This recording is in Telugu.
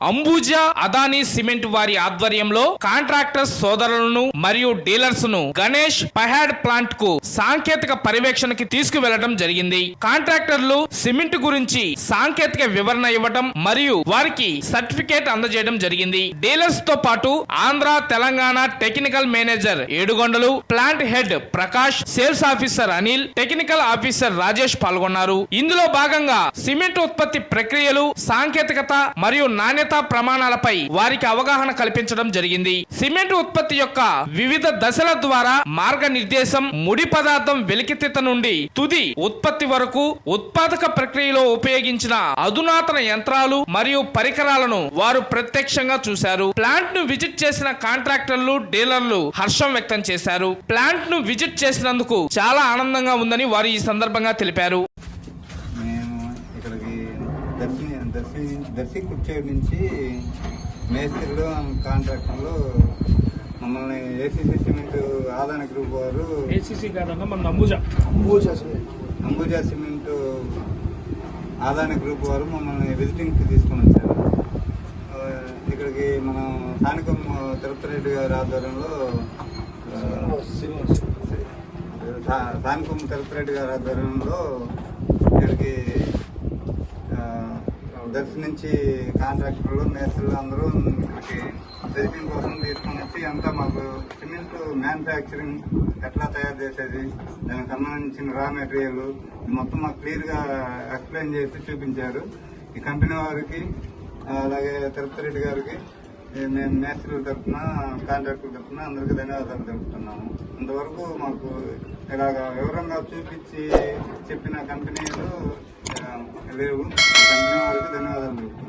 అంబుజా అదానీ సిమెంట్ వారి ఆధ్వర్యంలో కాంట్రాక్టర్స్ సోదరులను మరియు డీలర్స్ను గణేష్ పహాడ్ ప్లాంట్కు సాంకేతిక పర్యవేక్షణకి తీసుకువెళ్ళడం జరిగింది. కాంట్రాక్టర్లు సిమెంట్ గురించి సాంకేతిక వివరణ ఇవ్వడం మరియు వారికి సర్టిఫికేట్ అందజేయడం జరిగింది. డీలర్స్తో పాటు Andhra Telangana technical manager Yedugondalu plant head Prakash sales officer Anil technical officer Rajesh పాల్గొన్నారు. ఇందులో భాగంగా సిమెంట్ ఉత్పత్తి ప్రక్రియలు సాంకేతికత మరియు నాణ్యత ప్రమాణాలపై వారికి అవగాహన కల్పించడం జరిగింది. సిమెంట్ ఉత్పత్తి యొక్క వివిధ దశల ద్వారా మార్గనిర్దేశం ముడి పదార్థం వెలికితీత నుండి తుది ఉత్పత్తి వరకు ఉత్పాదక ప్రక్రియలో ఉపయోగించిన అధునాతన యంత్రాలు మరియు పరికరాలను వారు ప్రత్యక్షంగా చూశారు. ప్లాంట్ను విజిట్ చేసిన కాంట్రాక్టర్లు డీలర్లు హర్షం వ్యక్తం చేశారు. ప్లాంట్ను విజిట్ చేసినందుకు చాలా ఆనందంగా ఉందని వారు ఈ సందర్భంగా తెలిపారు. దర్శి దర్శి కుర్చేడు నుంచి మేస్త్రులు కాంట్రాక్టర్లు మమ్మల్ని ఏసీసీ సిమెంట్ ఆదాన గ్రూప్ వారు ఏసీసీ కాదన్న మన అంబుజా. అంబుజా సిమెంట్ ఆదాన గ్రూప్ వారు మమ్మల్ని విజిటింగ్కి తీసుకొని వచ్చారు. ఇక్కడికి మనం స్థానికం తిరుపతి రెడ్డి గారి ఆధ్వర్యంలో స్థానికం తిరుపతి రెడ్డి గారి ఆధ్వర్యంలో ఇక్కడికి దర్శి నుంచి కాంట్రాక్టర్లు మేస్త్రులు అందరూ మనకి విజిటింగ్ కోసం తీసుకొని వచ్చి అంతా మాకు సిమెంట్ మ్యానుఫ్యాక్చరింగ్ ఎట్లా తయారు చేసేది దానికి సంబంధించిన రా మెటీరియల్ మొత్తం మాకు క్లియర్గా ఎక్స్ప్లెయిన్ చేసి చూపించారు. ఈ కంపెనీ వారికి అలాగే తిరుపతి రెడ్డి గారికి మేము మేస్త్రుల తరఫున కాంట్రాక్టర్ తరఫున అందరికీ ధన్యవాదాలు తెలుపుతున్నాము. ఇంతవరకు మాకు ఇలాగ వివరంగా చూపించి చెప్పిన కంపెనీలు లేవు. de nada.